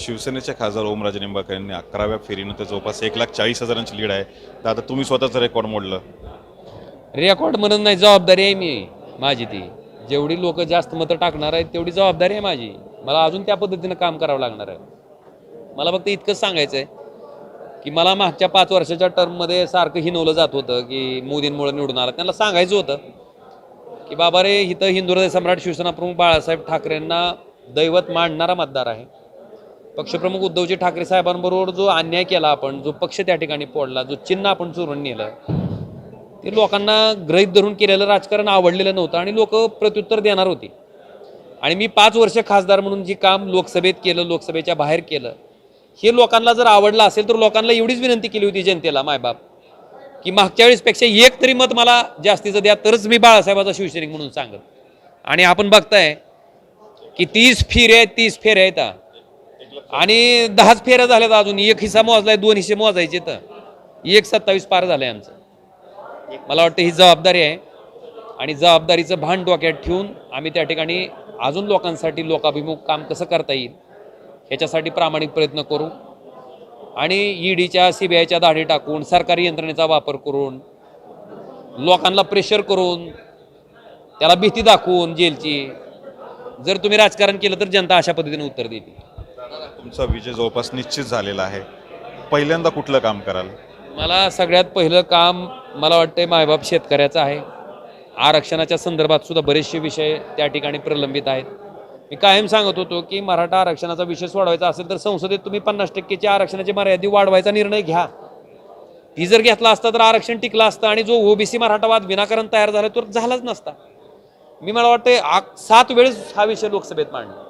शिवसेनेच्या खासदार ओमराजे निंबाळकर यांनी अकराव्या फेरीनंतर जवळपास एक लाख चाळीस हजारांची लीड आहे. तर आता तुम्ही स्वतःचं रेकॉर्ड मोडलं. रेकॉर्ड म्हणून नाही जबाबदारी आहे मी. माझी ती. जेवढी लोक जास्त मतं टाकणार आहेत तेवढी जबाबदारी आहे माझी. मला अजून त्या पद्धतीनं काम करावं लागणार आहे. मला फक्त इतकंच सांगायचं आहे की मला मागच्या पाच वर्षाच्या टर्ममध्ये सारखं हिनवलं जात होतं की मोदींमुळे निवडून आला. त्यांना सांगायचं होतं की बाबा रे इथं हिंदुहृदय सम्राट शिवसेना प्रमुख बाळासाहेब ठाकरेंना दैवत मांडणारा मतदार आहे. पक्षप्रमुख उद्धवजी ठाकरे साहेबांबरोबर जो अन्याय केला आपण जो पक्ष त्या ठिकाणी पोडला जो चिन्ह आपण चोरून नेलं ते लोकांना ग्रहित धरून केलेलं राजकारण आवडलेलं नव्हतं आणि लोक प्रत्युत्तर देणार होती. आणि मी पाच वर्ष खासदार म्हणून जी काम लोकसभेत केलं लोकसभेच्या बाहेर केलं हे लोकांना जर आवडलं असेल तर लोकांना एवढीच विनंती केली होती जनतेला मायबाप की मागच्या वेळेसपेक्षा एक तरी मत मला जास्तीचं द्या तरच मी बाळासाहेबाचा शिवसैनिक म्हणून सांगत आणि आपण बघताय की तीस फेऱ्या आहेत तीस फेऱ्या आहेत आता आणि दहाच फेऱ्या झाल्यात अजून. एक हिस्सा मोजलाय दोन हिस्से मोजायचे तर एक सत्तावीस पार झालंय आमचं. मला वाटतं ही जबाबदारी आहे. आणि जबाबदारीचं भान डोक्यात ठेवून आम्ही त्या ठिकाणी अजून लोकांसाठी लोकाभिमुख काम कसं करता येईल ह्याच्यासाठी प्रामाणिक प्रयत्न करू. आणि ईडीच्या सी बी आयच्या दाढी टाकून सरकारी यंत्रणेचा वापर करून लोकांना प्रेशर करून त्याला भीती दाखवून जेलची. जर तुम्ही राजकारण केलं तर जनता अशा पद्धतीने उत्तर देते तुमचा विजय जवळपास निश्चित झालेला आहे. पहिल्यांदा कुठलं काम कराल? मला सगळ्यात पहिलं काम मला वाटतं मायबाप शेतकऱ्याचं आहे. आरक्षणाच्या संदर्भात सुद्धा बरेचसे विषय त्या ठिकाणी प्रलंबित आहेत. मी कायम सांगत होतो की मराठा आरक्षणाचा विषय सोडवायचा असेल तर संसदेत तुम्ही पन्नास टक्केच्या आरक्षणाची मर्यादी वाढवायचा निर्णय घ्या. ती जर घेतला असता तर आरक्षण टिकला असतं आणि जो ओबीसी मराठावाद विनाकारण तयार झाला तर झालाच नसता. मी मला वाटतं आ- सात वेळेस हा विषय लोकसभेत मांडला.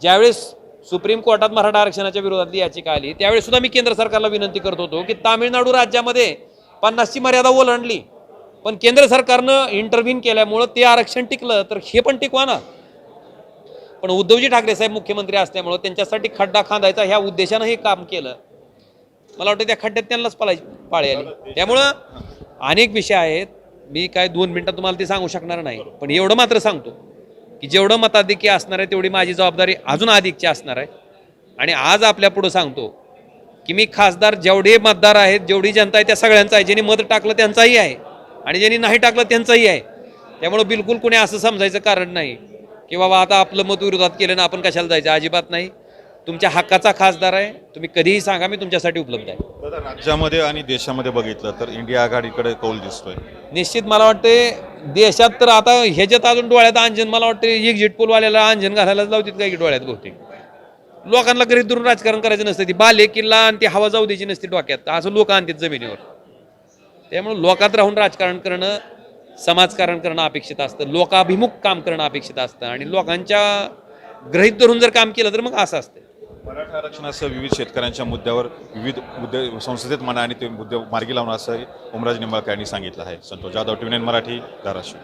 ज्यावेळेस सुप्रीम कोर्टात मराठा आरक्षणाच्या विरोधातली याचिका आली. त्यावेळेस सुद्धा मी केंद्र सरकारला विनंती करत होतो की तामिळनाडू राज्यामध्ये पन्नासची मर्यादा ओलांडली. पण केंद्र सरकारनं इंटरव्हीन केल्यामुळं ते आरक्षण टिकलं तर हे पण टिकवा ना. पण उद्धवजी ठाकरे साहेब मुख्यमंत्री असल्यामुळं त्यांच्यासाठी खड्डा खांदायचा ह्या उद्देशानं हे काम केलं. मला वाटतं त्या खड्ड्यात त्यांनाच पाळायची पाळी आली. त्यामुळं अनेक विषय आहेत. मी काय दोन मिनटात तुम्हाला ते सांगू शकणार नाही पण एवढं मात्र सांगतो. की जेवढं मताधिक्य असणार आहे तेवढी माझी जबाबदारी अजून अधिकची असणार आहे. आणि आज आपल्या पुढं सांगतो की मी खासदार जेवढे मतदार आहेत जेवढी जनता आहे त्या सगळ्यांचा आहे. ज्यांनी मत टाकलं त्यांचाही आहे. आणि ज्यांनी नाही टाकलं त्यांचाही आहे. त्यामुळं बिलकुल कुणी असं समजायचं कारण नाही की बाबा आता आपलं मत विरोधात केलं ना आपण कशाला जायचं? अजिबात नाही. तुमच्या हक्काचा खासदार आहे. तुम्ही कधीही सांगा मी तुमच्यासाठी उपलब्ध आहे. राज्यामध्ये आणि देशामध्ये बघितलं तर इंडिया आघाडीकडे कौल दिसतोय. निश्चित मला वाटते देशात तर आता ह्याच्यात अजून डोळ्यात अंजन मला वाटते एक्झिट पोलवाल्याला अंजन घालायलाच लावतात काय की डोळ्यात बहुतेक? लोकांना गरीब धरून राजकारण करायचं नसतं ती बाले किल्ला आणि ती हवा जाऊ द्यायची नसते डोक्यात. असं लोक आणतात जमिनीवर. त्यामुळे लोकात राहून राजकारण करणं समाजकारण करणं अपेक्षित असतं लोकाभिमुख काम करणं अपेक्षित असतं. आणि लोकांच्या ग्रहित धरून जर काम केलं तर मग असं असतं. मराठा आरक्षणासह विविध शेतकऱ्यांच्या मुद्द्यावर विविध मुद्दे संसदेत म्हणा आणि ते मुद्दे मार्गी लावणं असं ओमराज निंबाळकर यांनी सांगितलं आहे. संतोष जाधव टिव्हिन मराठी धाराशिव.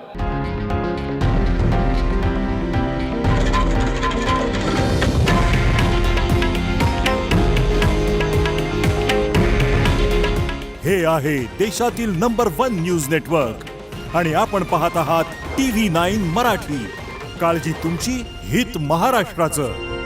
हे आहे देशातील नंबर वन न्यूज नेटवर्क. आणि आपण पाहत आहात टी व्ही नाईन मराठी. काळजी तुमची हित महाराष्ट्राचं.